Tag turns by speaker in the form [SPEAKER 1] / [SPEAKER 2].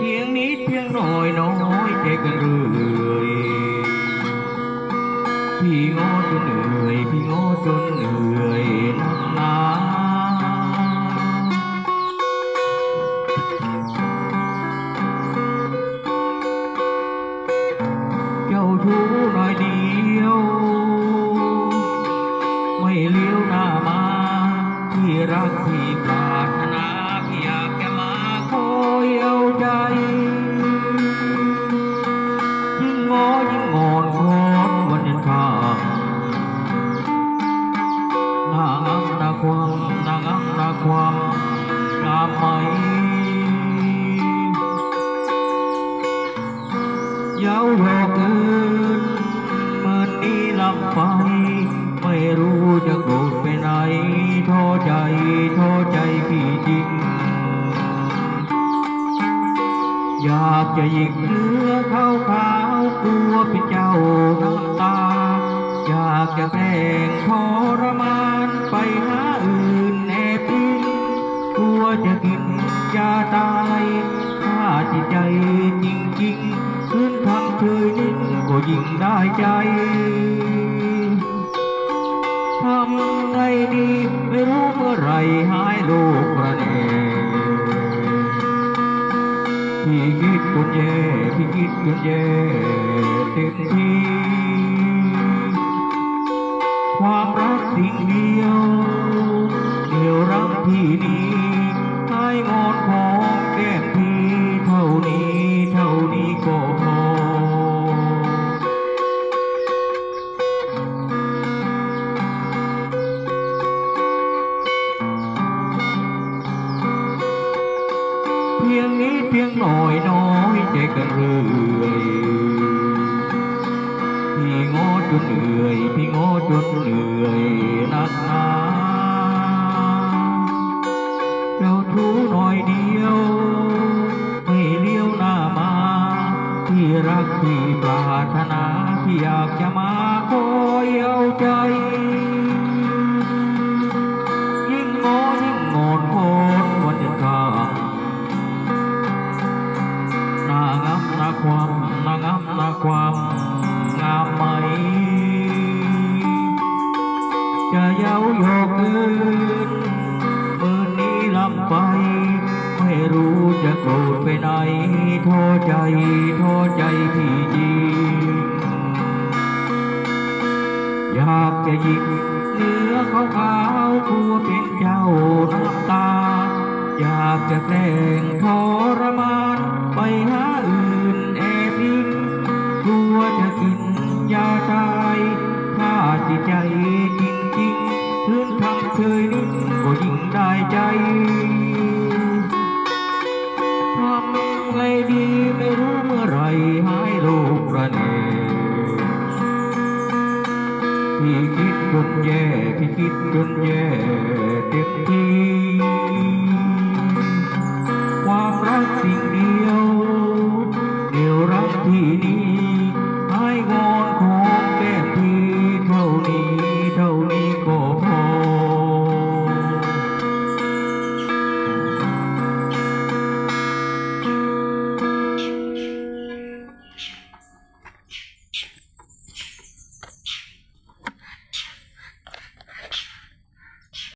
[SPEAKER 1] พียงน้อยน้อยใจกันเรื่อยพี่งอจนเหนื่อยพี่งอจนเหนื่อยนักหนาเจ้าชู้หน่อยเดียว ไม่เลี้ยวหน้ามา ที่รักที่ปรารถนา งามไหม เย้าหอกเอินเมื่อนี้ลำไป ไม่รู้จะโกรธไปไหนท้อใจท้อใจพี่จริง อยากจะหยิกเนื้อเข้าขาวกลัวเป็นเจ้าน้ำตา อยากจะแกล้งทรมานไปหา ใจจริงๆคืนทำเฉยนิ่งก็ยิ่งได้ใจทำไงดีไม่รู้เมื่อไรหายโรคประเนพี่คิดจนแย่พี่คิดจนแย่เต็มทีความรักสิ่งเดียวเดียวรักที่นี้ พียงนี้เพียงหน่อยน้อยใจกันเรื่อยพี่งอจนเหนื่อยพี่งอจนเหนื่อยนักหนาเจ้าทูหน่อยเดียวไม่เลี้ยวหน้ามาที่รักที่ปรารถนาที่อยากจะมาคอยเอาใจ ความนางามนาความงามไหม จะเย้าโยกเกินมือนี้ลำไป ไม่รู้จะโกรธไปไหนโทษใจโทษใจพี่จริงอยากจะหยิกเนื้อขาวขาวๆกลัวเป็นเจ้าน้ำตา อยากจะแกล้งทรมาน พี่คิดจนแย่พี่คิดจนแย่เต็มทีความรักสิ่งเดียวเดียวรักที่นี้